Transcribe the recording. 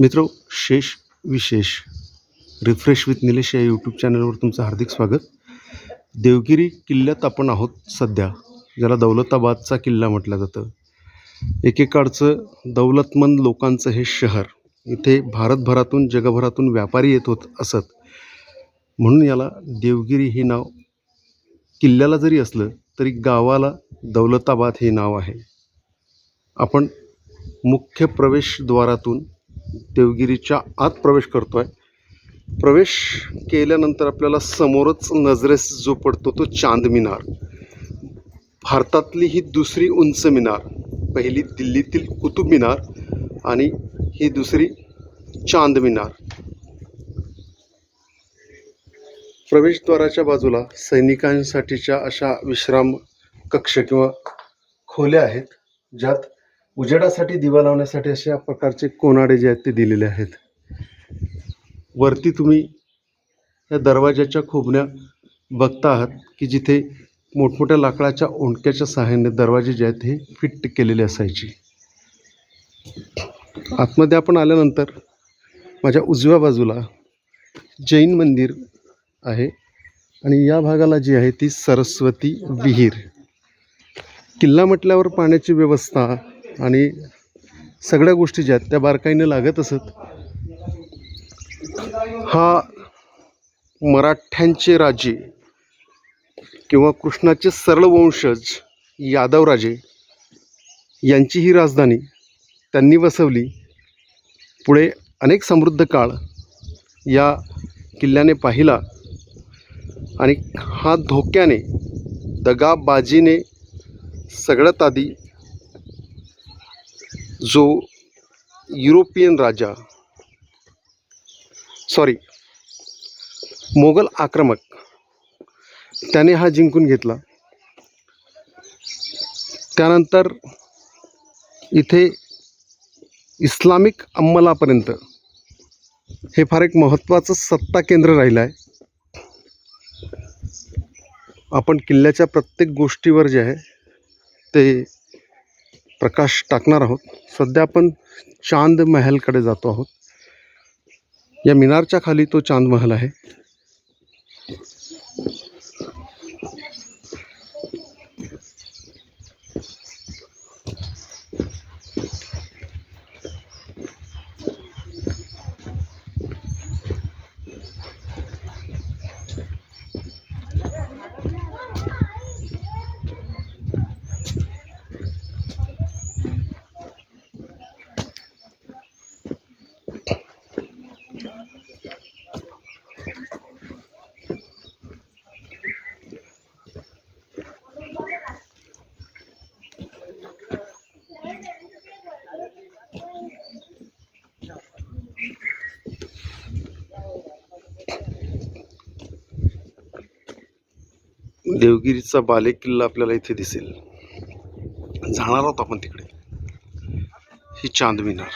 मित्र शेष विशेष रिफ्रेश विथ निलेश या यूट्यूब चॅनलवर तुमचं हार्दिक स्वागत. देवगिरी किल्ल्यात आपण आहोत सध्या ज्याला दौलताबादचा किल्ला म्हटलं जातं. एकेकाळचं दौलतमंद लोकांचं हे शहर इथे भारतभरातून जगभरातून व्यापारी येत होत असत. म्हणून याला देवगिरी हे नाव किल्ल्याला जरी असलं तरी गावाला दौलताबाद हे नाव आहे. आपण मुख्य प्रवेशद्वारातून देवगिरीच्या आत प्रवेश करतो आहे प्रवेश केल्यानंतर आपल्याला समोरच नजरेस जो पडतो तो चांद मिनार. भारतातली ही दुसरी उंच मिनार पहिली दिल्लीतील कुतुब मिनार आणि ही दुसरी चांद मिनार. प्रवेशद्वाराच्या बाजूला सैनिकांसाठीच्या अशा विश्राम कक्ष किंवा खोल्या आहेत ज्यात उजेडासाठी दिवा लावण्यासाठी अशा प्रकारचे कोनाडे जे आहेत ते दिलेले आहेत. वरती तुम्ही या दरवाज्याच्या खोबण्या बघता आहात की जिथे मोठमोठ्या लाकडाच्या ओंडक्याच्या सहाय्याने दरवाजे जे आहेत हे फिट केलेले असायचे. आतमध्ये आपण आल्यानंतर माझ्या उजव्या बाजूला जैन मंदिर आहे आणि या भागाला जी आहे ती सरस्वती विहीर. किल्ला म्हटल्यावर पाण्याची व्यवस्था आणि सगळ्या गोष्टी ज्या आहेत त्या बारकाईने लागत असत. हा मराठ्यांचे राजे किंवा कृष्णाचे सरळ वंशज यादवराजे यांची ही राजधानी त्यांनी वसवली. पुढे अनेक समृद्ध काळ या किल्ल्याने पाहिला आणि हा धोक्याने दगाबाजीने सगळ्यात आधी जो युरोपियन राजा सॉरी मोगल आक्रमक त्याने हा जिंकून घेतला. त्यानंतर इथे इस्लामिक अंमलापर्यंत हे फार एक महत्त्वाचं सत्ता केंद्र राहिलं आहे. आपण किल्ल्याच्या प्रत्येक गोष्टीवर जे आहे ते प्रकाश टाकणार आहोत. सध्या आपण चांद महलकडे जातो आहोत. या मिनारच्या खाली तो चांद महल आहे. देवगिरीचा बालेकिल्ला आपल्याला इथे दिसेल. जाणार आहोत आपण तिकडे. ही चांद मिनार